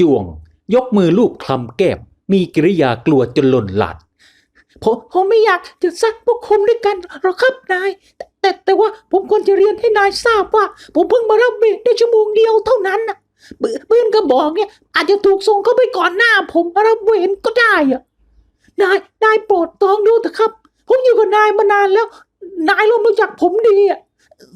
จวง ยกมือลูบคลำแก้มมีกิริยากลัวจนหล่นหลาดผมผมไม่อยากจะซักพวกคุมด้วยกันหรอกครับนาย แต่แต่ว่าผมควรจะเรียนให้นายทราบว่า ผมเพิ่งมารับเวรได้ชั่วโมงเดียวเท่านั้นนะปืนปืนกระบอกเนี่ย อาจจะถูกส่งเข้าไปก่อนหน้า ผมมารับเวรก็ได้อะนายนายโปรดตองดูเถอะครับ ผมอยู่กับนายมานานแล้ว นายต้องรู้จักผมดีอะ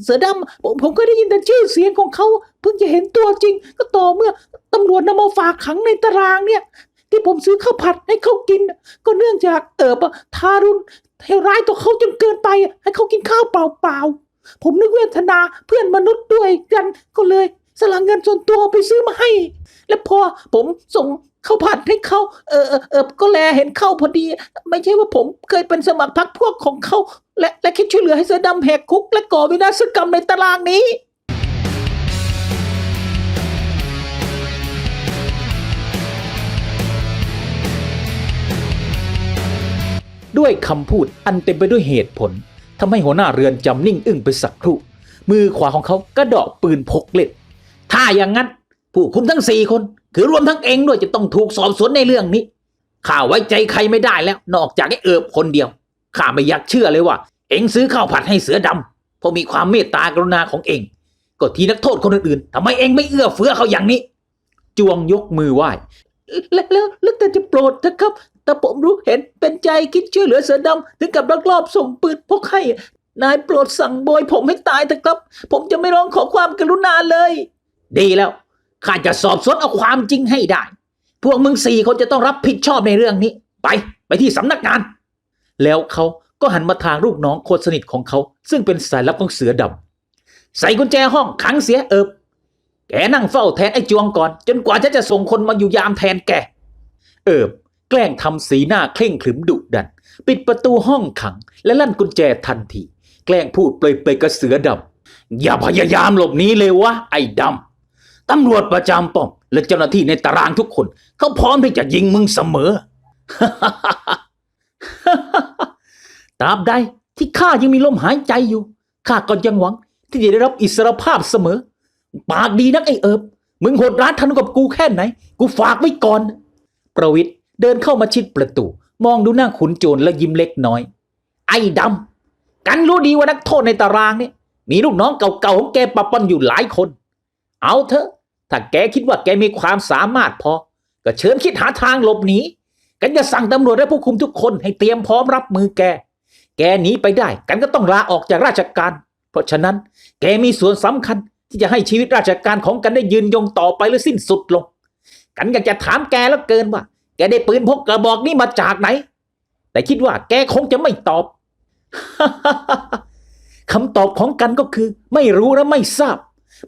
เสือดำผมผมก็ได้ยินแต่ชื่อเสียงของเขาเพิ่งจะเห็นตัวจริง ก็ต่อเมื่อตำรวจนำมาฝากขังในตารางเนี่ย ที่ผมซื้อข้าวผัดให้เขากิน ก็เนื่องจากเออทารุณเทร้ายต่อเขาจนเกินไป ให้เขากินข้าวเปล่าๆผมนึกเวทนาเพื่อนมนุษย์ด้วยกันก็เลยสละเงินส่วนตัวไปซื้อมาให้ แล้วพอผมส่งข้าวผัดให้เขาเออเออเออก็แลเห็นเข้าพอดี ไม่ใช่ว่าผมเคยเป็นสมัครพรรคพวกของเขา และและคิดช่วยเหลือให้เสือดำแหกคุก และก่อวินาศกรรมในตารางนี้ ด้วยคำพูดอันเต็มไปด้วยเหตุผลทำให้หัวหน้าเรือนจำนิ่งอึ้งไปสักครู่ มือขวาของเขากระดาะปืนพกเล็ดถ้าอย่างนั้น ผู้คุมทั้งสี่คน คือรวมทั้งเองด้วยจะต้องถูกสอบสวนในเรื่องนี้ข้าไว้ใจใครไม่ได้แล้ว นอกจากไอ้เอิบคนเดียว ข้าไม่อยากเชื่อเลยว่า เอ็งซื้อข้าวผัดให้เสือดำเพราะมีความเมตตากรุณาของเองก็ทีนักโทษคนอื่นๆทำไมเอ็งไม่เอื้อเฟื้อเขาอย่างนี้ จวงยกมือไหว้แล้วแล้วแล้วแต่จะโปรดนะครับแต่ผมรู้เห็นเป็นใจคิดช่วยเหลือเสือดำถึงกับลักลอบส่งปืนพกให้นายโปรดสั่งบอยผมให้ตายเถอะครับ ผมจะไม่ร้องขอความกรุณาเลย ดีแล้วข้าจะสอบสวนเอาความจริงให้ได้ พวกมึงสี่คนจะต้องรับผิดชอบในเรื่องนี้ ไป ไปที่สำนักงาน แล้วเขาก็หันมาทางลูกน้องคนสนิทของเขา ซึ่งเป็นสายลับของเสือดใส่กุญแจห้องขังเสียเอิบแกนั่งเฝ้าแทนไอ้จวงก่อน จนกว่าฉันจะส่งคนมาอยู่ยามแทนแก เอิบแกล้งทำสีหน้าเคร่งขรึมดุดัน ปิดประตูห้องขัง และลั่นกุญแจทันที แกล้งพูดเปลยๆกับเสือดอย่าพยายามหลบหนีเลยวะไอ้ดำตำรวจประจำป้อมและเจ้าหน้าที่ในตารางทุกคน เขาพร้อมที่จะยิงมึงเสมอ ตราบใดที่ข้ายังมีลมหายใจอยู่ข้าก็ยังหวัง ที่จะได้รับอิสรภาพเสมอ ปากดีนักไอเอิบมึงโหดร้ายทันกับกูแค่ไหน กูฝากไว้ก่อน ประวิทย์เดินเข้ามาชิดประตู มองดูหน้าขุนโจรและยิ้มเล็กน้อย ไอ้ดำกันรู้ดีว่านักโทษในตารางเนี่ยมีลูกน้องเก่าๆของแกปะปนอยู่หลายคน เอาเถอะ ถ้าแกคิดว่าแกมีความสามารถพอ ก็เชิญคิดหาทางหลบหนีกันจะสั่งตำรวจและผู้คุมทุกคนให้เตรียมพร้อมรับมือแก แกหนีไปได้ กันก็ต้องลาออกจากราชการ เพราะฉะนั้น แกมีส่วนสำคัญที่จะให้ชีวิตราชการของกันได้ยืนยงต่อไปหรือสิ้นสุดลง กันอยากจะถามแกแล้วเกินว่า แกได้ปืนพกกระบอกนี้มาจากไหน แต่คิดว่า แกคงจะไม่ตอบคำตอบของกันก็คือ ไม่รู้และไม่ทราบ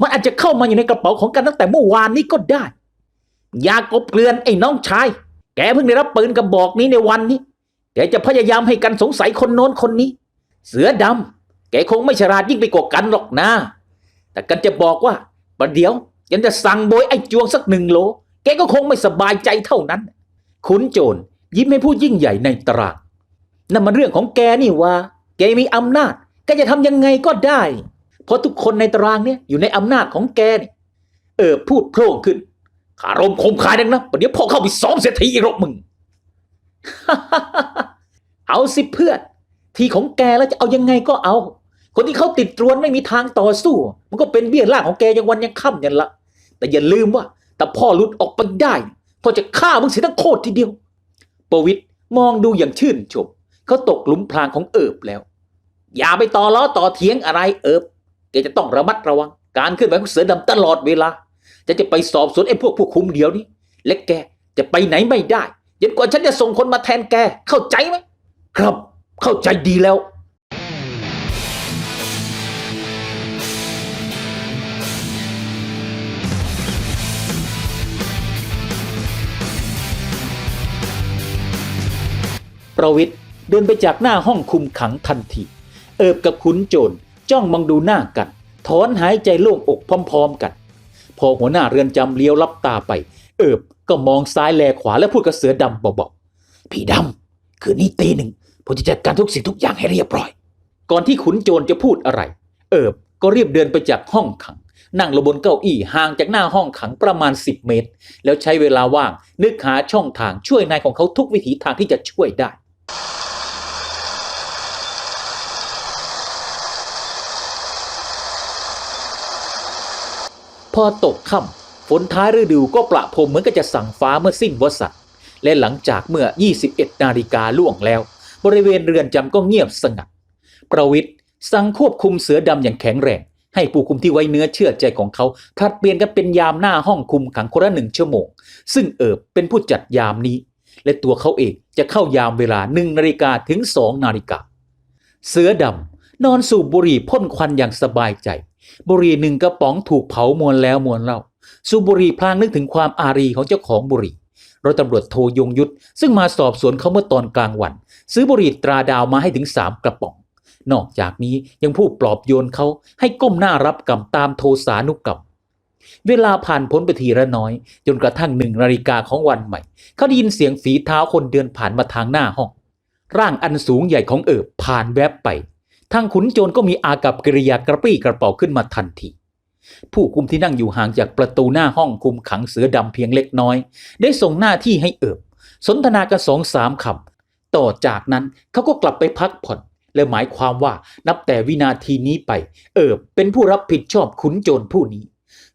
มันอาจจะเข้ามาอยู่ในกระเป๋าของกันตั้งแต่เมื่อวานนี้ก็ได้ อย่ากบเกลือนไอ้น้องชาย แกเพิ่งได้รับปืนกระบอกนี้ในวันนี้ แกจะพยายามให้กันสงสัยคนโน้นคนนี้ เสือดำแกคงไม่ฉลาดยิ่งไปกว่ากันหรอกนะ แต่กันจะบอกว่าประเดี๋ยวยันจะสั่งโบยไอ้จวงสักหนึ่งโล แกก็คงไม่สบายใจเท่านั้น ขุนโจรยิ้มให้ผู้ยิ่งใหญ่ในตารางนั่นมันเรื่องของแกนี่วะแกมีอำนาจแกจะทำยังไงก็ได้ เพราะทุกคนในตารางเนี่ยอยู่ในอำนาจของแกนี่เออพูดโพร่งขึ้นขารมคมคายดังนะประเดี๋ยวพ่อเข้าไปซ้อมเสียทีอีกรอกมึง เอาสิเพื่อน ทีของแกแล้วจะเอายังไงก็เอา คนที่เขาติดตรวนไม่มีทางต่อสู้ มันก็เป็นเบี้ยล่างของแกยังวันยังค่ำยันละ แต่อย่าลืมว่าแต่พ่อหลุดออกไปได้พ่อจะฆ่ามึงเสียทั้งโคตรทีเดียว ประวิทย์มองดูอย่างชื่นชมเขาตกหลุมพรางของเอิบแล้ว อย่าไปต่อล้อต่อเถียงอะไรเอิบแกจะต้องระมัดระวัง การเคลื่อนไหวของเสือดำตลอดเวลา จะจะไปสอบสวนไอ้พวกผู้คุมเดียวนี้และแกจะไปไหนไม่ได้จนกว่าฉันจะส่งคนมาแทนแกเข้าใจไหม ครับเข้าใจดีแล้วประวิทย์เดินไปจากหน้าห้องคุมขังทันที เอิบกับขุนโจรจ้องมองดูหน้ากัน ถอนหายใจโล่งอกพร้อมๆกัน พอหัวหน้าเรือนจำเลี้ยวลับตาไป เอิบก็มองซ้ายแลขวาและพูดกับเสือดำเบาๆพี่ดำคืนนี้ตีหนึ่ง ผมจะจัดการทุกสิ่งทุกอย่างให้เรียบร้อย ก่อนที่ขุนโจรจะพูดอะไร เอิบก็รีบเดินไปจากห้องขัง นั่งลงบนเก้าอี้ห่างจากหน้าห้องขังประมาณ 10 เมตร แล้วใช้เวลาว่าง นึกหาช่องทางช่วยนายของเขาทุกวิถีทางที่จะช่วยได้พอตกค่ำฝนท้ายฤดูก็ประพรมเหมือนกับจะสั่งฟ้าเมื่อสิ้นวสันต์และหลังจากเมื่อ 21 นาฬิกาล่วงแล้ว บริเวณเรือนจำก็เงียบสงัด ประวิทย์สั่งควบคุมเสือดำอย่างแข็งแรง ให้ผู้คุมที่ไว้เนื้อเชื่อใจของเขาผลัดเปลี่ยนกันเป็นยามหน้าห้องคุมขังคนละหนึ่งชั่วโมง ซึ่งเอิบเป็นผู้จัดยามนี้ และตัวเขาเองจะเข้ายามเวลาหนึ่งนาฬิกาถึงสองนาฬิกา เสือดำนอนสูบบุหรี่พ่นควันอย่างสบายใจ บุหรี่หนึ่งกระป๋องถูกเผามวนแล้วมวนเล่า สูบบุหรี่พลางนึกถึงความอารีของเจ้าของบุหรี่ ร้อยตำรวจโทยงยุทธซึ่งมาสอบสวนเขาเมื่อตอนกลางวัน ซื้อบุหรี่ตราดาวมาให้ถึงสามกระป๋อง นอกจากนี้ยังพูดปลอบโยนเขาให้ก้มหน้ารับกรรมตามโทสานุกรรมเวลาผ่านพ้นไปทีละน้อย จนกระทั่งหนึ่งนาฬิกาของวันใหม่ เขาได้ยินเสียงฝีเท้าคนเดินผ่านมาทางหน้าห้อง ร่างอันสูงใหญ่ของเอิบผ่านแวบไป ทางขุนโจรก็มีอากับกิริยากระปรี้กระเป๋าขึ้นมาทันที ผู้คุมที่นั่งอยู่ห่างจากประตูหน้าห้องคุมขังเสือดำเพียงเล็กน้อย ได้ส่งหน้าที่ให้เอิบ สนทนากันสองสามคำต่อจากนั้นเขาก็กลับไปพักผ่อน และหมายความว่านับแต่วินาทีนี้ไป เอิบเป็นผู้รับผิดชอบขุนโจรผู้นี้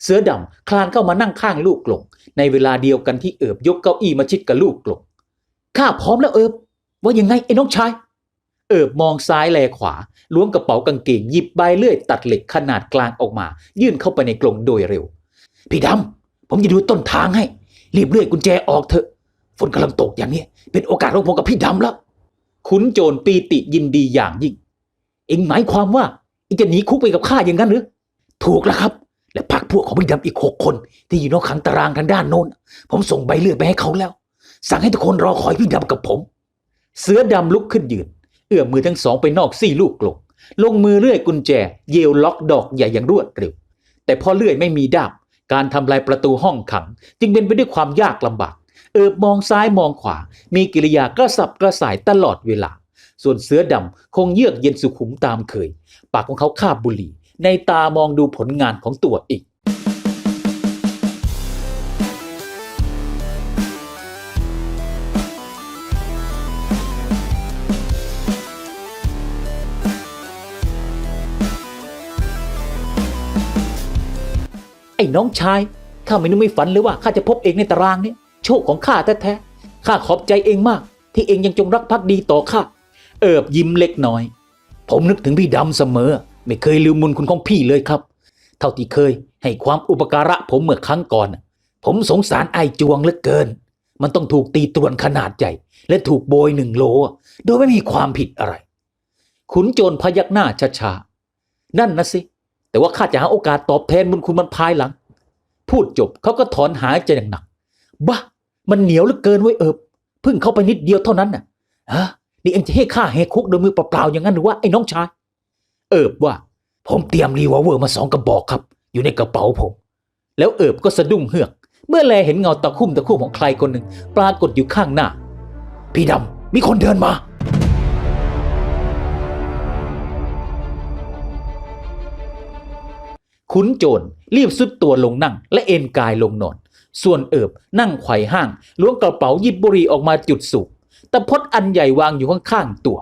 เสือดำคลานเข้ามานั่งข้างลูกกลงในเวลาเดียวกันที่เอิบยกเก้าอี้มาชิดกับลูกกลงข้าพร้อมแล้วเอิบว่ายังไงไอ้น้องชาย เอิบมองซ้ายแลขวาล้วงกระเป๋ากางเกงหยิบใบเลื่อยตัดเหล็กขนาดกลางออกมา ยื่นเข้าไปในกรงโดยเร็ว พี่ดำ ผมจะดูต้นทางให้ รีบเลื่อยกุญแจออกเถอะ ฝนกำลังตกอย่างนี้ เป็นโอกาสของผมกับพี่ดำแล้ว ขุนโจรปีติยินดีอย่างยิ่ง เอ็งหมายความว่าเองจะหนีคุกไปกับข้าอย่างนั้นหรือ ถูกแล้วครับ และพักพวกของพี่ดำอีกหกคน ที่อยู่นอกขังตารางทางด้านโน้น ผมส่งใบเลื่อยไปให้เขาแล้ว สั่งให้ทุกคนรอคอยพี่ดำกับผม เสือดำลุกขึ้นยืน เอื้อมมือทั้งสองไปนอกซี่ลูกกลงลงมือเลื่อยกุญแจ เยลล็อกดอกใหญ่อย่างรวดเร็ว แต่พอเลื่อยไม่มีด้ามการทำลายประตูห้องขัง จึงเป็นไปด้วยความยากลำบาก เอิบมองซ้ายมองขวา มีกิริยากระสับกระส่ายตลอดเวลา ส่วนเสือดำคงเยือกเย็นสุขุมตามเคย ปากของเขาคาบบุหรี่ ในตามองดูผลงานของตัวเอง ไอ้น้องชายข้าไม่นึกไม่ฝันเลยว่าข้าจะพบเองในตารางนี้โชคของข้าแท้ๆข้าขอบใจเองมาก ที่เองยังจงรักภักดีต่อข้าเอิบยิ้มเล็กน้อย ผมนึกถึงพี่ดำเสมอ ไม่เคยลืมมุนคุณของพี่เลยครับ เท่าที่เคยให้ความอุปการะผมเมื่อครั้งก่อน ผมสงสารไอ้จวงเหลือเกิน มันต้องถูกตีตรวนขนาดใหญ่ และถูกโบยหนึ่งโล โดยไม่มีความผิดอะไร ขุนโจรพยักหน้าช้าๆนั่นนะสิ แต่ว่าข้าจะหาโอกาสตอบแทนบุญคุณมันภายหลัง พูดจบเขาก็ถอนหายใจอย่างหนักบ้ามันเหนียวเหลือเกินไว้เอิบเพิ่งเข้าไปนิดเดียวเท่านั้นน่ะฮะนี่เอ็งจะให้ข้าแหกคุกโดยมือเปล่าๆอย่างนั้นหรือว่าไอ้น้องชาย เอิบว่า ผมเตรียมรีวอลเวอร์มาสองกระบอกครับ อยู่ในกระเป๋าผม แล้วเอิบก็สะดุ้งเฮือก เมื่อแลเห็นเงาตะคุ่มตะคุ่มของใครคนหนึ่งปรากฏอยู่ข้างหน้า พี่ดำมีคนเดินมาขุนโจร รีบสุดตัวลงนั่ง และเอนกายลงนอน ส่วนเอิบนั่งไขว่ห้าง ล้วงกระเป๋าหยิบบุหรี่ออกมาจุดสูบตะพดอันใหญ่วางอยู่ข้างๆตัว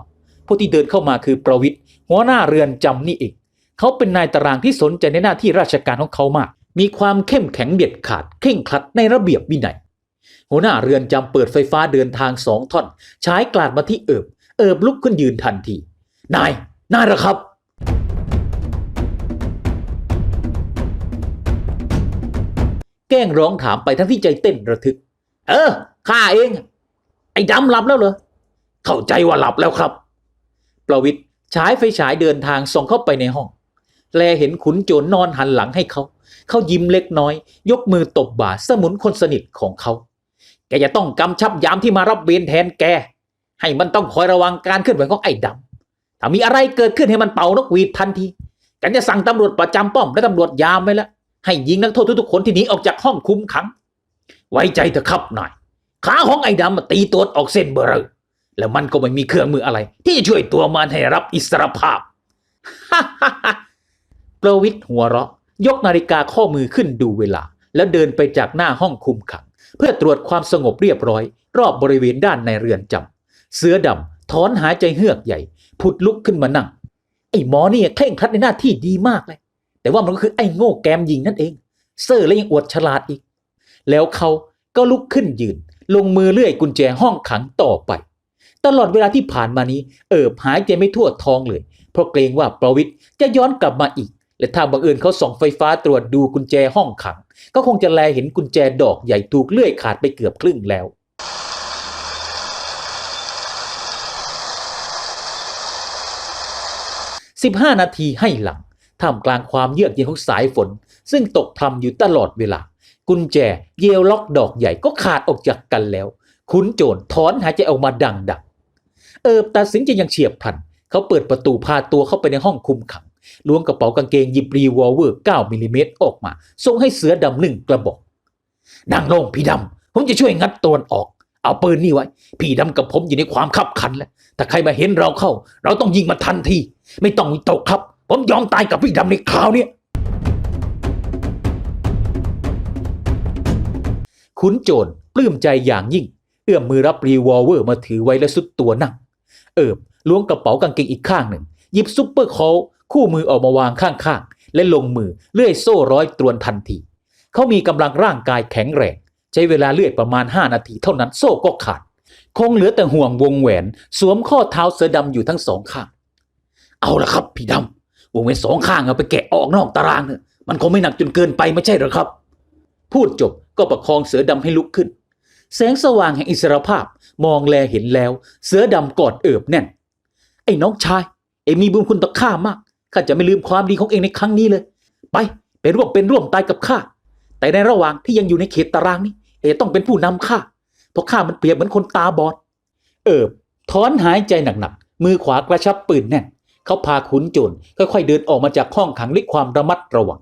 ผู้ที่เดินเข้ามาคือประวิทย์หัวหน้าเรือนจำนี่เอง เขาเป็นนายตารางที่สนใจในหน้าที่ราชการของเขามาก มีความเข้มแข็งเด็ดขาดเคร่งครัดในระเบียบวินัยหัวหน้าเรือนจำเปิดไฟฟ้าเดินทางสองท่อนใช้กลาดมาที่เอิบ เอิบลุกขึ้นยืนทันที นาย นายหรอครับ แกล้งร้องถามไปทั้งที่ใจเต้นระทึก เออข้าเอง ไอ้ดำหลับแล้วเหรอเข้าใจว่าหลับแล้วครับ ประวิทย์ฉายไฟฉายเดินทางส่องเข้าไปในห้อง แลเห็นขุนโจรนอนหันหลังให้เขา เขายิ้มเล็กน้อย ยกมือตบบ่าสมุนคนสนิทของเขา แกจะต้องกำชับยามที่มารับเวรแทนแก ให้มันต้องคอยระวังการเคลื่อนไหวของไอ้ดำถ้ามีอะไรเกิดขึ้นให้มันเป่านกหวีดทันทีกันจะสั่งตำรวจประจำป้อมและตำรวจยามไว้แล้ว ให้ยิงนักโทษทุกๆคนที่หนีออกจากห้องคุมขัง ไว้ใจเถอะครับหน่อยขาของไอ้ดำตีตัวออกเส้นเบอร์แล้วมันก็ไม่มีเครื่องมืออะไร ที่จะช่วยตัวมันให้รับอิสรภาพฮ่าฮ่าฮ่าประวิทย์หัวเราะ ยกนาฬิกาข้อมือขึ้นดูเวลา แล้วเดินไปจากหน้าห้องคุมขัง เพื่อตรวจความสงบเรียบร้อย รอบบริเวณด้านในเรือนจำเสือดำถอนหายใจเฮือกใหญ่ ผุดลุกขึ้นมานั่ง ไอ้หมอนี่เคร่งครัดในหน้าที่ดีมากเลย แต่ว่ามันก็คือไอ้โง่แกมยิงนั่นเอง เซอร์และยังอวดฉลาดอีก แล้วเขาก็ลุกขึ้นยืน ลงมือเลื่อยกุญแจห้องขังต่อไป ตลอดเวลาที่ผ่านมานี้ เอิบหายใจไม่ทั่วท้องเลย เพราะเกรงว่าประวิทย์จะย้อนกลับมาอีก และถ้าบังเอิญเขาส่องไฟฟ้าตรวจดูกุญแจห้องขัง ก็คงจะแลเห็นกุญแจดอกใหญ่ถูกเลื่อยขาดไปเกือบครึ่งแล้ว15 นาทีให้หลัง ท่ามกลางความเยือกเย็นของสายฝน ซึ่งตกพรำอยู่ตลอดเวลา กุญแจเยลล็อกดอกใหญ่ก็ขาดออกจากกันแล้ว ขุนโจรถอนหายใจออกมาดังดังๆเอิบตัดสินใจอย่างเฉียบพลัน เขาเปิดประตูพาตัวเข้าไปในห้องคุมขังล้วงกระเป๋ากางเกงหยิบรีวอลเวอร์ 9มิลลิเมตรออกมาส่งให้เสือดำหนึ่งกระบอกนั่งลงพี่ดำ ผมจะช่วยงัดตัวนออก เอาปืนนี่ไว้ พี่ดำกับผมอยู่ในความขับขันแล้วถ้าใครมาเห็นเราเข้า เราต้องยิงมาทันที ไม่ต้องตกครับ ผมยอมตายกับพี่ดำในคราวนี้ขุนโจรปลื้มใจอย่างยิ่ง เอื้อมมือรับรีวอลเวอร์มาถือไว้และสุดตัวนั่ง เอิบล้วงกระเป๋ากางเกงอีกข้างหนึ่ง หยิบซุปเปอร์คอลคู่มือออกมาวางข้างๆ และลงมือเลื่อยโซ่ร้อยตรวนทันที เขามีกำลังร่างกายแข็งแรง ใช้เวลาเลื่อยประมาณ 5 นาทีเท่านั้นโซ่ก็ขาด คงเหลือแต่ห่วงวงแหวน สวมข้อเท้าเสือดำอยู่ทั้งสองข้าง เอาละครับ พี่ดำ วงแหวนสองข้างเอาไปแกะออกนอกตารางเนอะมันคงไม่หนักจนเกินไปไม่ใช่หรอครับ พูดจบก็ประคองเสือดำให้ลุกขึ้น แสงสว่างแห่งอิสรภาพมองแลเห็นแล้ว เสือดำกอดเอิบแน่น ไอ้น้องชาย เอ็มีบุญคุณต่อข้ามากข้าจะไม่ลืมความดีของเองในครั้งนี้เลย ไปไปร่วมเป็นร่วมตายกับข้าแต่ในระหว่างที่ยังอยู่ในเขตตารางนี้ เอต้องเป็นผู้นำข้าเพราะข้ามันเปรียบเหมือนคนตาบอด เอิบถอนหายใจหนักๆมือขวากระชับปืนแน่น เขาพาขุนโจรค่อยๆเดินออกมาจากห้องขังด้วยความระมัดระวัง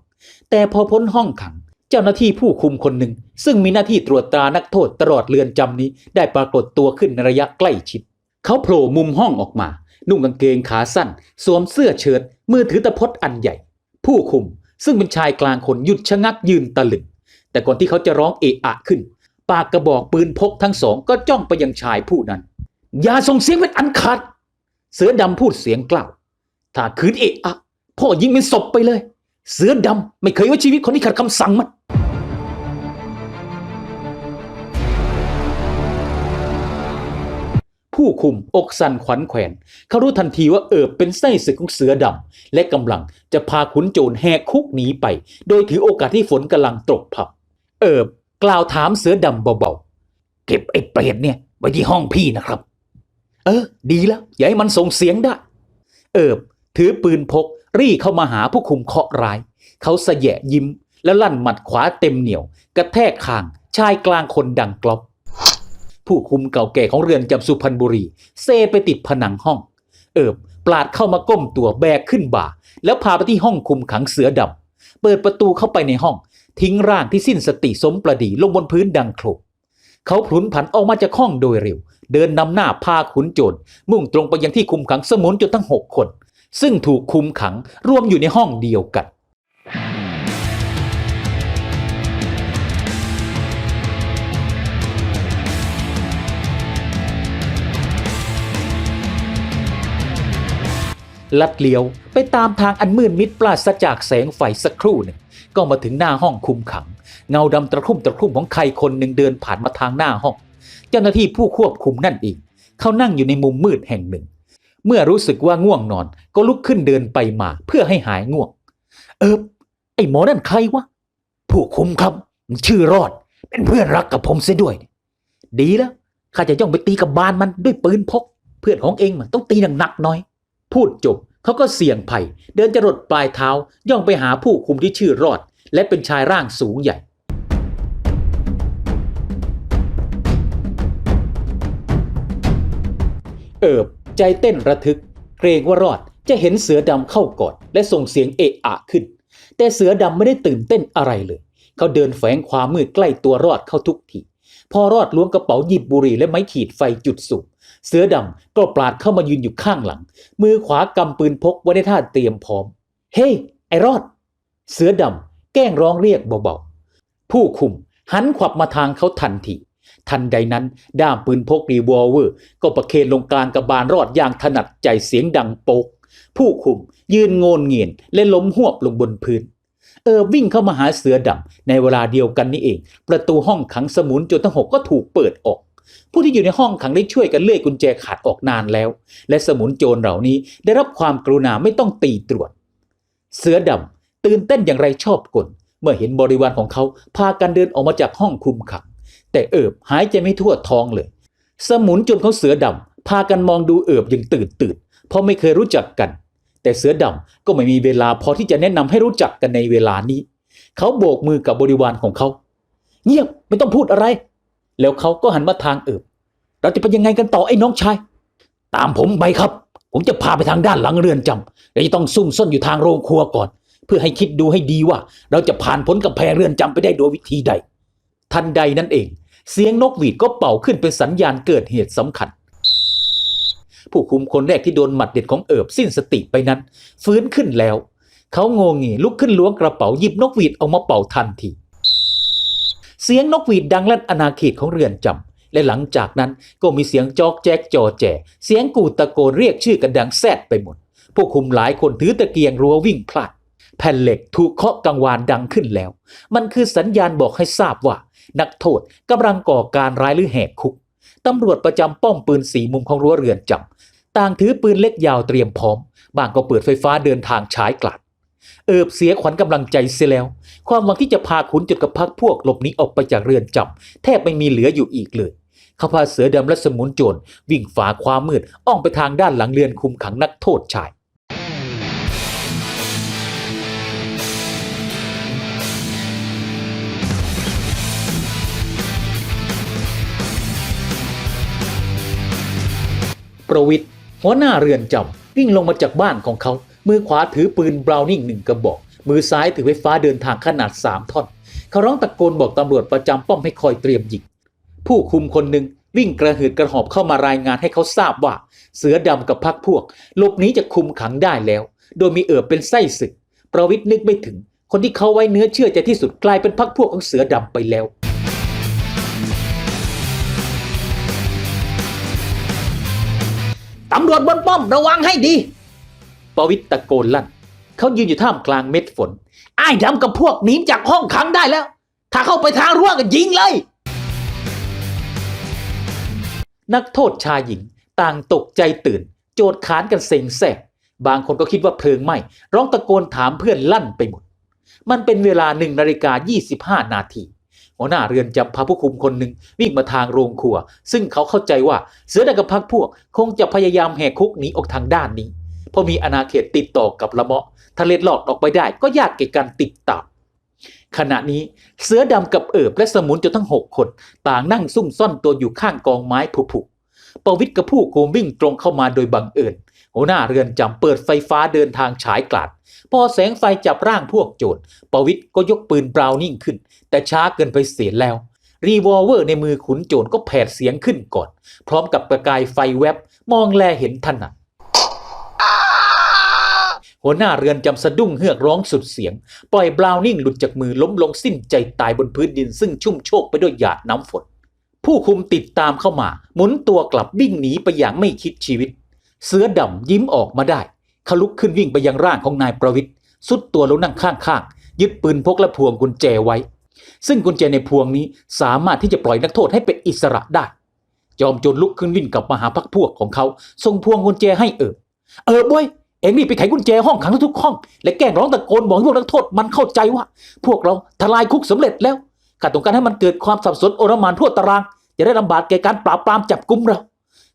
แต่พอพ้นห้องขัง เจ้าหน้าที่ผู้คุมคนหนึ่ง ซึ่งมีหน้าที่ตรวจตรานักโทษตลอดเรือนจำนี้ได้ปรากฏตัวขึ้นในระยะใกล้ชิด เขาโผล่มุมห้องออกมา นุ่งกางเกงขาสั้น สวมเสื้อเชิ้ตมือถือตะพดอันใหญ่ ผู้คุมซึ่งเป็นชายกลางคนหยุดชะงักยืนตะลึงแต่ก่อนที่เขาจะร้องเอะอะขึ้น ปากกระบอกปืนพกทั้งสองก็จ้องไปยังชายผู้นั้น อย่าส่งเสียงเป็นอันขาด เสือดำพูดเสียงกล้าว ถ้าคืนเอะอะพ่อยิงเป็นศพไปเลย เสือดำไม่เคยว่าชีวิตคนที่ขัดคำสั่งมันผู้คุมอกสั่นขวัญแขวน เขารู้ทันทีว่าเอิบเป็นไส้ศึกของเสือดำและกำลังจะพาขุนโจรแหกคุกหนีไป โดยถือโอกาสที่ฝนกำลังตกผับ เอิบกล่าวถามเสือดำเบาๆ เก็บไอ้เปรตเนี่ยไว้ที่ห้องพี่นะครับ เออ ดีแล้ว อย่าให้มันส่งเสียงได้ เอิบ ถือปืนพก รีเข้ามาหาผู้คุมเคาะร้าย เขาเสแยะยิ้ม แล้วลั่นหมัดขวาเต็มเหนียว กระแทกคาง ชายกลางคนดังกลอบ ผู้คุมเก่าแก่ของเรือนจำสุพรรณบุรี เซไปติดผนังห้อง เอิบปลาดเข้ามาก้มตัวแบกขึ้นบ่า แล้วพาไปที่ห้องคุมขังเสือดำเปิดประตูเข้าไปในห้อง ทิ้งร่างที่สิ้นสติสมประดีลงบนพื้นดังโครกเขาพลุนผันออกมาจากห้องโดยเร็ว เดินนำหน้าพาขุนโจรมุ่งตรงไปยังที่คุมขังสมุนจนทั้งหกคน ซึ่งถูกคุมขังรวมอยู่ในห้องเดียวกัน ลัดเลี้ยวไปตามทางอันมืดมิดปราศจากแสงไฟสักครู่หนึ่งก็มาถึงหน้าห้องคุมขัง เงาดำตะคุ่มตะคุ่มของใครคนหนึ่งเดินผ่านมาทางหน้าห้อง เจ้าหน้าที่ผู้ควบคุมนั่นเองเขานั่งอยู่ในมุมมืดแห่งหนึ่ง เมื่อรู้สึกว่าง่วงนอน ก็ลุกขึ้นเดินไปมาเพื่อให้หายง่วง เออไอ้หมอนั่นใครวะ ผู้คุมครับ มันชื่อรอด เป็นเพื่อนรักกับผมเสียด้วย ดีแล้วข้าจะย่องไปตีกับบานมันด้วยปืนพก เพื่อนของเองมันต้องตีหนักๆหน่อย พูดจบเขาก็เสี่ยงภัย เดินจรดปลายเท้า ย่องไปหาผู้คุมที่ชื่อรอด และเป็นชายร่างสูงใหญ่เอิบ ใจเต้นระทึก เกรงว่ารอดจะเห็นเสือดำเข้ากอดและส่งเสียงเอะอะขึ้น แต่เสือดำไม่ได้ตื่นเต้นอะไรเลย เขาเดินแฝงความมืดใกล้ตัวรอดเข้าทุกทีพอรอดล้วงกระเป๋าหยิบบุหรี่และไม้ขีดไฟจุดสูบเสือดำก็ปราดเข้ามายืนอยู่ข้างหลัง มือขวากำปืนพกไว้ในท่าเตรียมพร้อม เฮ้ไอรอด เสือดำแกล้งร้องเรียกเบาๆผู้คุมหันขวับมาทางเขาทันที ทันใดนั้น ด้ามปืนพกรีวอลเวอร์ ก็ประเคนลงกลางกระบาลรอดอย่างถนัดใจเสียงดังโปก ผู้คุมยืนโงนเงียนและล้มหวบลงบนพื้น เออวิ่งเข้ามาหาเสือดำในเวลาเดียวกันนี้เอง ประตูห้องขังสมุนจนทั้งหกก็ถูกเปิดออก ผู้ที่อยู่ในห้องขังได้ช่วยกันเลื่อยกุญแจขาดออกนานแล้ว และสมุนโจรเหล่านี้ได้รับความกรุณาไม่ต้องตีตรวจ เสือดำตื่นเต้นอย่างไรชอบกลเมื่อเห็นบริวารของเขาพากันเดินออกมาจากห้องคุมขัง แต่เอิบหายใจไม่ทั่วท้องเลย สมุนจนเขาเสือดำพากันมองดูเอิบอย่างตื่นตื่นเพราะไม่เคยรู้จักกัน แต่เสือดำก็ไม่มีเวลาพอที่จะแนะนำให้รู้จักกันในเวลานี้ เขาโบกมือกับบริวารของเขา เงียบไม่ต้องพูดอะไร แล้วเขาก็หันมาทางเอิบ เราจะเป็นยังไงกันต่อไอ้น้องชาย ตามผมไปครับ ผมจะพาไปทางด้านหลังเรือนจำเราจะต้องซุ่มซ่อนอยู่ทางโรงครัวก่อนเพื่อให้คิดดูให้ดีว่า เราจะผ่านพ้นกำแพงเรือนจำไปได้โดยวิธีใด ทันใดนั่นเอง เสียงนกหวีดก็เป่าขึ้นเป็นสัญญาณเกิดเหตุสำคัญ ผู้คุมคนแรกที่โดนหมัดเด็ดของเอิบสิ้นสติไปนั้น ฟื้นขึ้นแล้ว เขางงงีลุกขึ้นล้วงกระเป๋าหยิบนกหวีดเอามาเป่าทันทีเสียงนกหวีดดังลั่นอาณาเขตของเรือนจำและหลังจากนั้นก็มีเสียงจอกแจ๊กจอแจเสียงกูตะโกนเรียกชื่อกันดังแซดไปหมด ผู้คุมหลายคนถือตะเกียงรัววิ่งพลาด แผ่นเหล็กถูกเคาะกังวานดังขึ้นแล้ว มันคือสัญญาณบอกให้ทราบว่า นักโทษกำลังก่อการร้ายหรือแหกคุกตำรวจประจำป้อมปืนสีมุมของรั้วเรือนจำต่างถือปืนเล็กยาวเตรียมพร้อม บางก็เปิดไฟฟ้าเดินทางฉายกลัด เอิบเสียขวัญกำลังใจเสียแล้ว ความหวังที่จะพาขุนจุดกับพักพวกหลบหนีออกไปจากเรือนจำแทบไม่มีเหลืออยู่อีกเลยเขาพาเสือดำและสมุนโจรวิ่งฝ่าความมืดอ้อมไปทางด้านหลังเรือนคุมขังนักโทษชาย ประวิทย์หัวหน้าเรือนจำวิ่งลงมาจากบ้านของเขา มือขวาถือปืนบราวนิ่งหนึ่งกระบอก มือซ้ายถือไฟฟ้าเดินทางขนาดสามท่อน เขาร้องตะโกนบอกตำรวจประจำป้อมให้คอยเตรียมยิงผู้คุมคนหนึ่งวิ่งกระหืดกระหอบเข้ามารายงานให้เขาทราบว่า เสือดำกับพักพวกหลบหนีจากคุมขังได้แล้ว โดยมีเอิบเป็นไส้ศึก ประวิทย์นึกไม่ถึง คนที่เขาไว้เนื้อเชื่อใจที่สุดกลายเป็นพักพวกของเสือดำไปแล้ว ตำรวจบนป้อมระวังให้ดี ปวิทย์ตะโกนลั่น เขายืนอยู่ท่ามกลางเม็ดฝนไอ้ดำกับพวกหนีจากห้องขังได้แล้ว ถ้าเข้าไปทางรั้วก็ยิงเลย นักโทษชายหญิงต่างตกใจตื่น โจดขานกันเซ็งแสกบางคนก็คิดว่าเพลิงไหม้ร้องตะโกนถามเพื่อนลั่นไปหมด มันเป็นเวลาหนึ่งนาฬิกา25 นาที หัวหน้าเรือนจำพาผู้คุมคนหนึ่งวิ่งมาทางโรงครัว ซึ่งเขาเข้าใจว่าเสือดำกับพักพวก คงจะพยายามแหกคุกหนีออกทางด้านนี้ เพราะมีอาณาเขตติดต่อกับละเมาะทะเลหลอดออกไปได้ก็ยากแก่การติดตามขณะนี้เสือดำกับเอิบและสมุนจนทั้งหกคน ต่างนั่งซุ่มซ่อนตัวอยู่ข้างกองไม้ผุๆปรวิทย์กับผู้โกมวิ่งตรงเข้ามาโดยบังเอิญ หัวหน้าเรือนจำเปิดไฟฟ้าเดินทางฉายกลาดพอแสงไฟจับร่างพวกโจรปวิทย์ก็ยกปืนบราวนิ่งขึ้น แต่ช้าเกินไปเสียแล้ว รีวอลเวอร์ในมือขุนโจรก็แผดเสียงขึ้นก่อน พร้อมกับประกายไฟแวบมองแลเห็นถนัดหัวหน้าเรือนจำสะดุ้งเฮือกร้องสุดเสียง ปล่อยบราวนิ่งหลุดจากมือล้มลงสิ้นใจตายบนพื้นดินซึ่งชุ่มโชกไปด้วยหยาดน้ำฝน ผู้คุมติดตามเข้ามา หมุนตัวกลับวิ่งหนีไปอย่างไม่คิดชีวิต เสือดำยิ้มออกมาได้เขาลุกขึ้นวิ่งไปยังร่างของนายประวิทย์สุดตัวแลงนั่งข้างๆยึดปืนพกและพวงกุญแจไว้ ซึ่งกุญแจในพวงนี้สามารถที่จะปล่อยนักโทษให้เป็นอิสระได้ จอมโจรลุกขึ้นวิ่งกลับมาหาพักพวกของเขาส่งพวงกุญแจให้เอิบเออบ้ยเอ็งรีบไปไขกุญแจห้องขังทุกห้อง และแกล้งร้องตะโกนบอกพวกนักโทษมันเข้าใจว่า พวกเราทลายคุกสำเร็จแล้วข้าต้องการให้มันเกิดความสับสนโอรมานทั่วตาราง จะได้ลำบากแก่การปราบปรามจับกุมเรา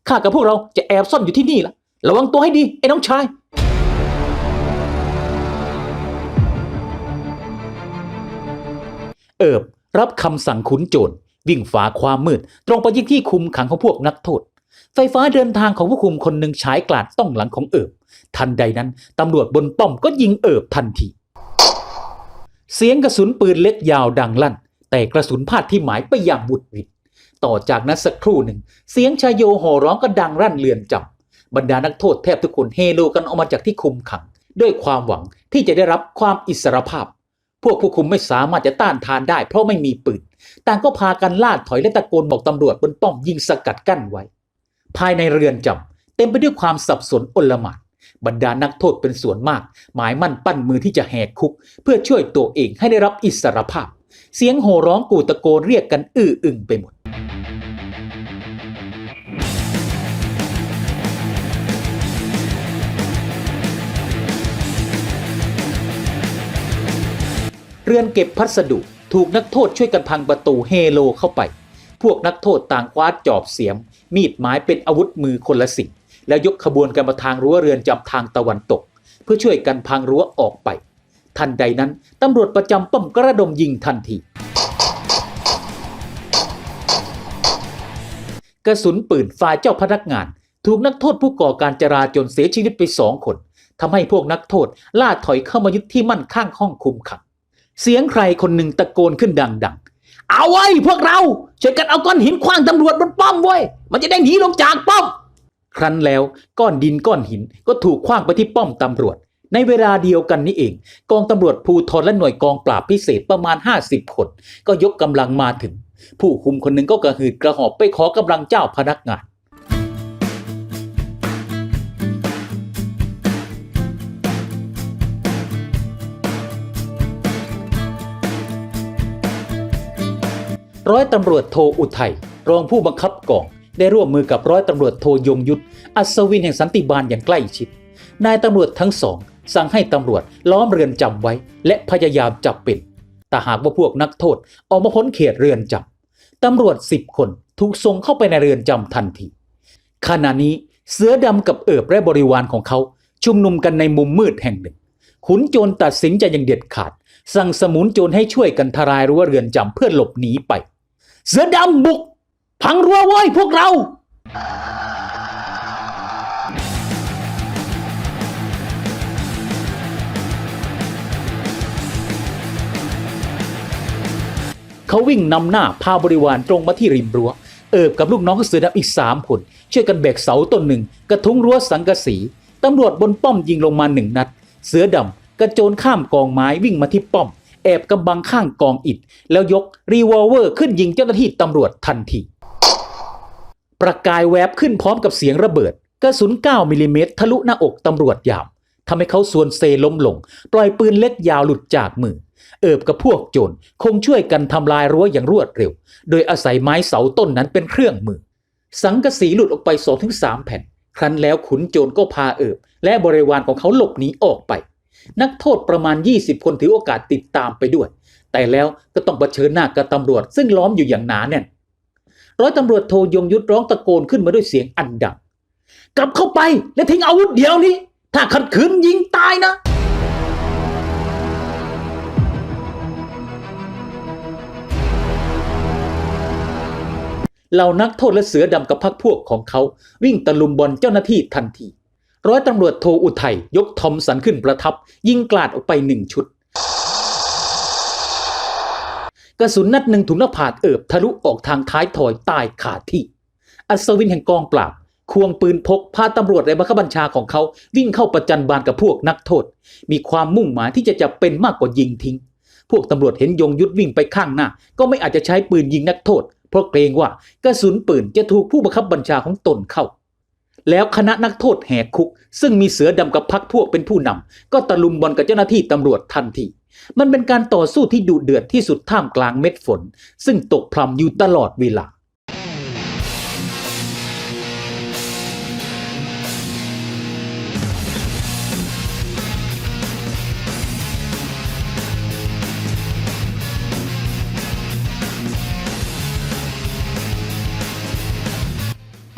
ข้ากับพวกเราจะแอบซ่อนอยู่ที่นี่ละ ระวังตัวให้ดีไอ้น้องชาย เอิบรับคำสั่งขุนโจรวิ่งฝ่าความมืด ตรงไปยังที่คุมขังของพวกนักโทษ ไฟฟ้าเดินทางของผู้คุมคนหนึ่งฉายกลาดต้องหลังของเอิบ ทันใดนั้นตำรวจบนป้อมก็ยิงเอิบทันที เสียงกระสุนปืนเล็กยาวดังลั่น แต่กระสุนพลาดที่หมายไปอย่างบุดวิดต่อจากนั้นสักครู่หนึ่ง เสียงชายโยโห่ร้องก็ดังรั่นเรือนจำ บรรดานักโทษแทบทุกคนเฮโลกันออกมาจากที่คุมขัง ด้วยความหวังที่จะได้รับความอิสรภาพ พวกผู้คุมไม่สามารถจะต้านทานได้ เพราะไม่มีปืนต่างก็พากันล่าถอยและตะโกนบอกตำรวจบนป้อมยิงสกัดกั้นไว้ ภายในเรือนจำเต็มไปด้วยความสับสนอนลหมานบรรดานักโทษเป็นส่วนมาก หมายมั่นปั้นมือที่จะแหกคุก เพื่อช่วยตัวเองให้ได้รับอิสรภาพ เสียงโห่ร้องกูตะโกนเรียกกันอื้ออึงไปหมด รือนเก็บพัสดุถูกนักโทษช่วยกันพังประตูเฮโลเข้าไป พวกนักโทษต่างคว้าจอบเสียม มีดไม้เป็นอาวุธมือคนละสิ่ง แล้วยกขบวนกันมาทางรั้วเรือนจำทางตะวันตก เพื่อช่วยกันพังรั้วออกไป ทันใดนั้นตำรวจประจำป้อมกระดมยิงทันทีกระสุนปืนฝ่ายเจ้าพนักงาน ถูกนักโทษผู้ก่อการจราจนเสียชีวิตไปสองคนทำให้พวกนักโทษล่าถอยเข้ามายึดที่มั่นข้างห้องคุมขัง เสียงใครคนหนึ่งตะโกนขึ้นดัง ๆ เอาไว้พวกเราช่วยกันเอาก้อนหินคว้างตำรวจบนป้อมไว้มันจะได้หนีลงจากป้อม ครั้นแล้วก้อนดินก้อนหินก็ถูกคว้างไปที่ป้อมตำรวจ ในเวลาเดียวกันนี้เอง กองตำรวจภูธรและหน่วยกองปราบพิเศษประมาณ 50 คน ก็ยกกำลังมาถึง ผู้คุมคนหนึ่งก็กระหืดกระหอบไปขอกำลังเจ้าพนักงาน ร้อยตำรวจโทอุทัยรองผู้บังคับกองได้ร่วมมือกับร้อยตำรวจโทยงยุทธอัศวินแห่งสันติบาลอย่างใกล้ชิด นายตำรวจทั้งสอง สั่งให้ตำรวจล้อมเรือนจำไว้ และพยายามจับเป็นแต่หากว่าพวกนักโทษออกมาพ้นเขตเรือนจำตำรวจสิบคนถูกส่งเข้าไปในเรือนจำทันทีขณะนี้เสือดำกับเอิบและบริวารของเขา ชุมนุมกันในมุมมืดแห่งหนึ่ง ขุนโจรตัดสินใจอย่างเด็ดขาด สั่งสมุนโจรให้ช่วยกันทลายรั้วเรือนจำเพื่อหลบหนีไป เสือดำบุก พังรั้วไว้พวกเรา เขาวิ่งนำหน้าพาบริวารตรงมาที่ริมรั้ว เอิบกับลูกน้องเสือดำอีกสามคนช่วยกันแบกเสาต้นหนึ่ง กระทุ้งรั้วสังกะสีตำรวจบนป้อมยิงลงมาหนึ่งนัด เสือดำกระโจนข้ามกองไม้วิ่งมาที่ป้อม แอบกำบังข้างกองอิฐแล้วยกรีวอลเวอร์ขึ้นยิงเจ้าหน้าที่ตำรวจทันที ประกายแวบขึ้นพร้อมกับเสียงระเบิด กระสุน 9มิลลิเมตรทะลุหน้าอกตำรวจยามทำให้เขาส่วนเซล้มลง ปล่อยปืนเล็กยาวหลุดจากมือ เอิบกับพวกโจรคงช่วยกันทำลายรั้วอย่างรวดเร็ว โดยอาศัยไม้เสาต้นนั้นเป็นเครื่องมือ สังกะสีหลุดออกไปสองถึงสามแผ่น ครั้นแล้วขุนโจรก็พาเอิบ และบริวารของเขาหลบหนีออกไป นักโทษประมาณ 20 คนถือโอกาสติดตามไปด้วย แต่แล้วก็ต้องเผชิญหน้ากับตำรวจ ซึ่งล้อมอยู่อย่างหนาแน่นร้อยตำรวจโทยงยุทธร้องตะโกนขึ้นมาด้วยเสียงอันดัง กลับเข้าไปและทิ้งอาวุธเดี๋ยวนี้ ถ้าขัดขืนยิงตายนะเหล่านักโทษและเสือดำกับพักพวกของเขาวิ่งตะลุมบอลเจ้าหน้าที่ทันที ร้อยตำรวจโทอุทัยยกทอมสันขึ้นประทับ ยิงกลาดออกไปหนึ่งชุด กระสุนนัดหนึ่งถุงหน้าผากเอิบทะลุออกทางท้ายถอยตายขาดที่ อัศวินแห่งกองปราบควงปืนพกพาตำรวจและบังคับบัญชาของเขาวิ่งเข้าประจันบานกับพวกนักโทษ มีความมุ่งหมายที่จะจับเป็นมากกว่ายิงทิ้ง พวกตำรวจเห็นยงยุทธวิ่งไปข้างหน้า ก็ไม่อาจจะใช้ปืนยิงนักโทษ เพราะเกรงว่ากระสุนปืนจะถูกผู้บังคับบัญชาของตนเข้า แล้วคณะนักโทษแหกคุก ซึ่งมีเสือดำกับพักพวกเป็นผู้นำก็ตะลุมบอลกับเจ้าหน้าที่ตำรวจทันทีมันเป็นการต่อสู้ที่ดุเดือดที่สุดท่ามกลางเม็ดฝน ซึ่งตกพรำอยู่ตลอดเวลา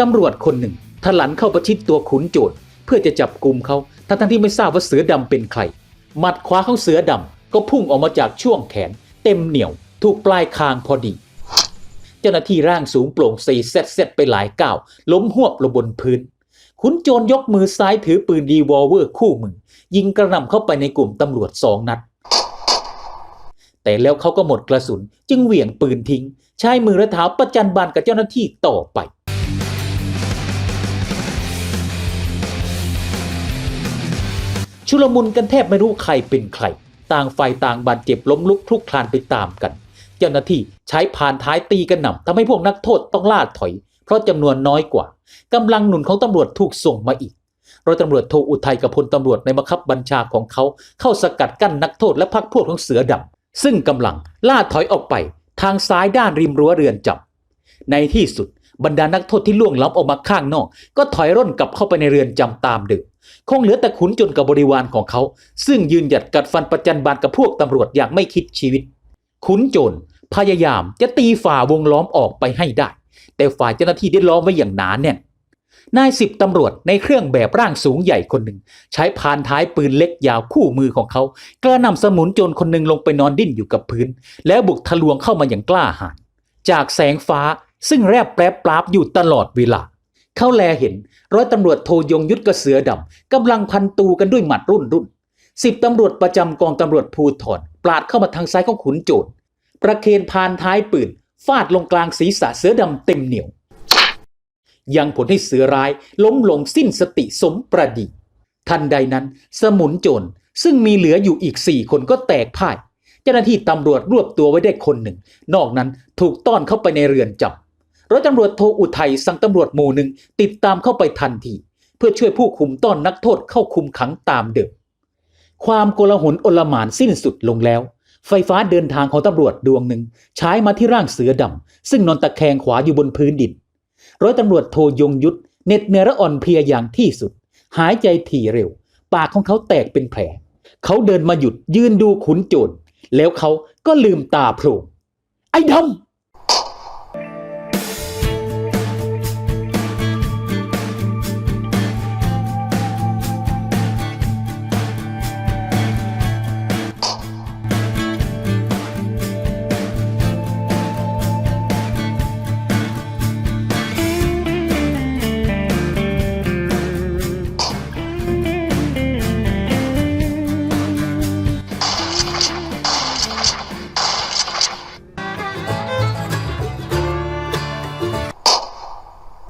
ตำรวจคนหนึ่ง ทลันเข้าประชิดตัวขุนโจรเพื่อจะจับกลุ่มเขาทั้งทั้งที่ไม่ทราบว่าเสือดำเป็นใครหมัดขวาของเสือดำก็พุ่งออกมาจากช่วงแขน เต็มเหนียวถูกปลายคางพอดี เจ้าหน้าที่ร่างสูงโปร่งใสเซตเซตไปหลายก้าวล้มหวบลงบนพื้นขุนโจรยกมือซ้ายถือปืนดีวอลเวอร์คู่มือ ยิงกระหน่ำเข้าไปในกลุ่มตำรวจสองนัด แต่แล้วเขาก็หมดกระสุนจึงเหวี่ยงปืนทิ้ง ใช้มือและเท้าประจันบานกับเจ้าหน้าที่ต่อไป ชุลมุนกันแทบไม่รู้ใครเป็นใคร ต่างฝ่ายต่างบาดเจ็บล้มลุกคลุกคลานไปตามกัน เจ้าหน้าที่ใช้พานท้ายตีกันหน่ำทำให้พวกนักโทษต้องล่าถอย เพราะจำนวนน้อยกว่ากำลังหนุนของตำรวจถูกส่งมาอีกร้อยตำรวจโทอุทัยกับพลตำรวจในบังคับบัญชาของเขา เข้าสกัดกั้นนักโทษและพักพวกของเสือดำซึ่งกำลังล่าถอยออกไป ทางซ้ายด้านริมรั้วเรือนจำในที่สุดบรรดานักโทษที่ล่วงล้ำออกมาข้างนอก ก็ถอยร่นกลับเข้าไปในเรือนจำตามเดิม คงเหลือแต่ขุนจนกับบริวารของเขา ซึ่งยืนหยัดกัดฟันประจันบานกับพวกตำรวจอย่างไม่คิดชีวิต ขุนโจรพยายามจะตีฝ่าวงล้อมออกไปให้ได้ แต่ฝ่ายเจ้าหน้าที่ได้ล้อมไว้อย่างหนาแน่นนายสิบตำรวจในเครื่องแบบร่างสูงใหญ่คนหนึ่ง ใช้พานท้ายปืนเล็กยาวคู่มือของเขากระนำสมุนโจรคนหนึ่งลงไปนอนดิ้นอยู่กับพื้น แล้วบุกทะลวงเข้ามาอย่างกล้าหาญจากแสงฟ้าซึ่งแรบแปรปราบอยู่ตลอดเวลา เขาแลเห็น ร้อยตำรวจโทยงยุทธกระเสือดำกำลังพันตูกันด้วยหมัดรุ่นรุ่นสิบตำรวจประจำกองตำรวจภูธรปราดเข้ามาทางซ้ายของขุนโจรประเคนพานท้ายปืน ฟาดลงกลางศีรษะเสือดำเต็มเหนียว ยังผลให้เสือร้ายล้มลงสิ้นสติสมประดีทันใดนั้น สมุนโจรซึ่งมีเหลืออยู่อีกสี่คนก็แตกพ่าย เจ้าหน้าที่ตำรวจรวบตัวไว้ได้คนหนึ่ง นอกนั้นถูกต้อนเข้าไปในเรือนจำ ร้อยตำรวจโทอุทัยสั่งตำรวจหมู่หนึ่งติดตามเข้าไปทันที เพื่อช่วยผู้คุมต้อนนักโทษเข้าคุมขังตามเดิม ความโกลาหลโอลหมานสิ้นสุดลงแล้ว ไฟฟ้าเดินทางของตำรวจดวงหนึ่งใช้มาที่ร่างเสือดำซึ่งนอนตะแคงขวาอยู่บนพื้นดิน ร้อยตำรวจโทยงยุทธเน็ดเนื่อยและอ่อนเพลียอย่างที่สุด หายใจถี่เร็ว ปากของเขาแตกเป็นแผล เขาเดินมาหยุดยืนดูขุนโจรแล้วเขาก็ลืมตาโพลงไอ้ดำ